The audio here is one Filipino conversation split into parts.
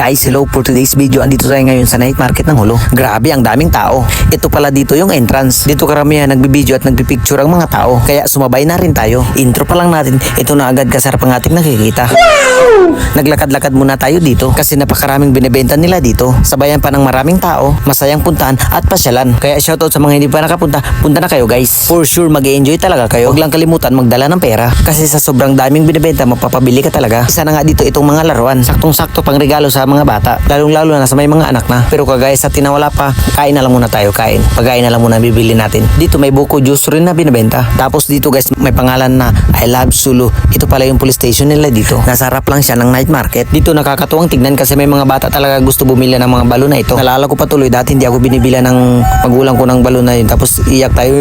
Guys, hello for today's video. Andito tayo ngayon sa night market ng Hulo. Grabe, ang daming tao. Ito pala dito yung entrance. Dito karamihan nagbibideo at nagpipicture ang mga tao. Kaya sumabay na rin tayo. Intro pa lang natin, ito na agad kasarap ang ating nakikita. Naglakad-lakad muna tayo dito kasi napakaraming binibenta nila dito. Sabayan pa ng maraming tao, masayang puntahan at pasyalan. Kaya shoutout sa mga hindi pa nakapunta, punta na kayo guys. For sure mag enjoy talaga kayo. Huwag lang kalimutan magdala ng pera kasi sa sobrang daming binibenta mapapabili ka talaga. Isa na nga dito itong mga laruan. Saktong-sakto pang regalo sa mga bata. Lalong-lalo na sa may mga anak na. Pero kagaya sa tinawala pa, kain na lang muna tayo kain. Pagkain na lang muna bibili natin. Dito may buko juice rin na binibenta. Tapos dito guys may pangalan na I love Sulu. Ito pala yung police station nila dito. Nasa lang siya ng night market. Dito nakakatuwang tignan kasi may mga bata talaga gusto bumili ng mga balon na ito. Nalala ko pa tuloy dati hindi ako binibila ng magulang ko ng balon na yun. Tapos iyak tayo.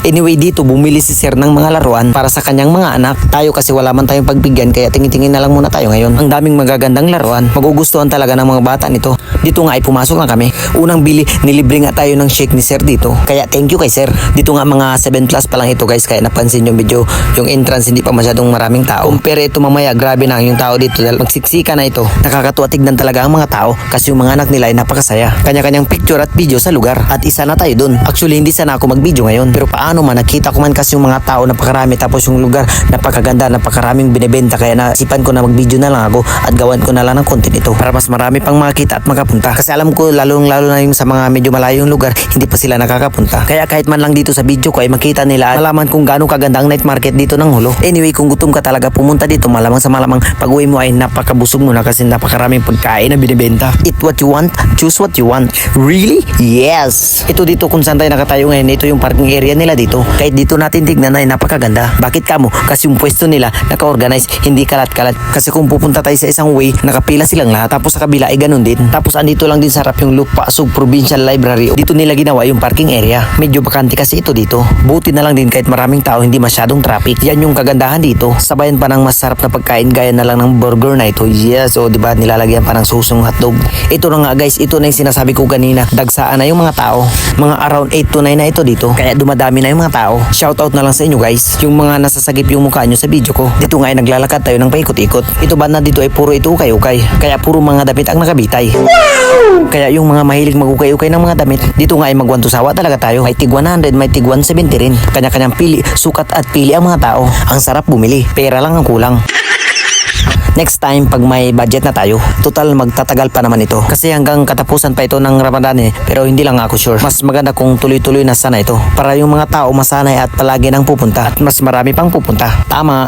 Anyway, dito bumili si Sir ng mga laruan para sa kanyang mga anak. Tayo kasi wala man tayong pagbigyan kaya tingin-tingin na lang muna tayo ngayon. Ang daming magagandang laruan. Magugustuhan talaga ng mga bata nito. Dito nga ay pumasok na kami. Unang bili, nilibre nga tayo ng shake ni Sir dito. Kaya thank you kay Sir. Dito nga mga 7 plus pa lang ito guys. Kaya napansin yung video, yung entrance hindi pa masyadong maraming tao. Compare ito mamaya, grabe na yung tao dito dahil magsiksika na ito. Nakakatuwa tignan talaga ang mga tao kasi yung mga anak nila ay napakasaya. Kanya-kanyang picture at video sa lugar. At isa na tayo dun. Actually, hindi sana ako mag-video ngayon. Pero paano man, nakita ko man kasi yung mga tao napakarami tapos yung lugar napakaganda, napakaraming binibenta. Kaya nasipan ko na mag-video na lang ako at gawan ko na lang ng content ito para mas marami pang makita at makapunta. Kasi alam ko lalong lalo na yung sa mga medyo malayong lugar, hindi pa sila nakakapunta. Kaya kahit man lang dito sa video ko ay makita nila at malaman kung gaano kaganda ang night market dito ng hulo. Anyway, kung gutom ka talaga pumunta dito, malamang sa malamang pag uwi mo ay napakabusog mo na kasi napakaraming pagkain na binibenta. Eat what you want, choose what you want. Really? Yes! Ito dito kung saan tayo nakatayo ngayon, ito yung parking area nila dito. Kahit dito natin tignan ay napakaganda. Bakit kamo? Kasi yung pwesto nila naka-organize, hindi kalat-kalat. Kasi kung pupunta tayo sa isang way, nakapila silang lahat. Tapos sa kabila ay ganun din. Tapos andito lang din sa harap yung Lupa Sub Provincial Library. Dito nila ginawa yung parking area. Medyo bakante kasi ito dito. Buti na lang din kahit maraming tao, hindi masyadong traffic. Yan yung kagandahan dito. Sabayan pa ng masarap na pagkain gaya na lang ng burger na ito. Yes, o di ba nilalagyan pa ng susong hotdog. Ito na nga guys, ito na yung sinasabi ko kanina. Dagsaan na yung mga tao. Mga around 8 to 9 na ito dito. Kaya dumadami na yung mga tao. Shoutout na lang sa inyo guys. Yung mga nasasagip yung mukha nyo sa video ko. Dito nga ay naglalakad tayo ng paikot-ikot. Ito ba na dito ay puro ito ukay-ukay. Kaya puro mga damit ang nakabitay. Kaya yung mga mahilig magukay-ukay ng mga damit, dito nga ay magwantusawa talaga tayo. May tig 100, may tig 170 rin. Kanya-kanyang pili, sukat at pili ang mga tao. Ang sarap bumili. Pera lang ang kulang. Next time, pag may budget na tayo, total magtatagal pa naman ito. Kasi hanggang katapusan pa ito ng Ramadan eh. Pero hindi lang ako sure. Mas maganda kung tuloy-tuloy na sana ito. Para yung mga tao masanay at palagi nang pupunta. At mas marami pang pupunta. Tama.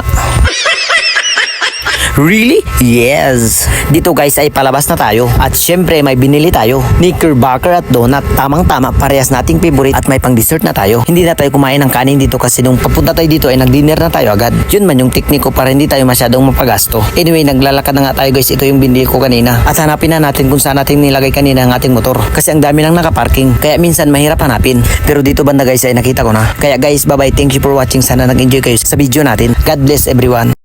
Really? Yes! Dito guys ay palabas na tayo. At syempre may binili tayo. Knickerbocker at donut. Tamang-tama parehas nating favorite at may pang dessert na tayo. Hindi na tayo kumain ng kanin dito kasi nung papunta tayo dito ay nag-dinner na tayo agad. Yun man yung tekniko para hindi tayo masyadong mapagasto. Anyway, naglalakad na nga tayo guys. Ito yung binili ko kanina. At hanapin na natin kung saan natin nilagay kanina ang ating motor. Kasi ang dami nang nakaparking. Kaya minsan mahirap hanapin. Pero dito banda guys ay nakita ko na. Kaya guys, bye bye. Thank you for watching. Sana nag-enjoy kayo sa video natin. God bless everyone.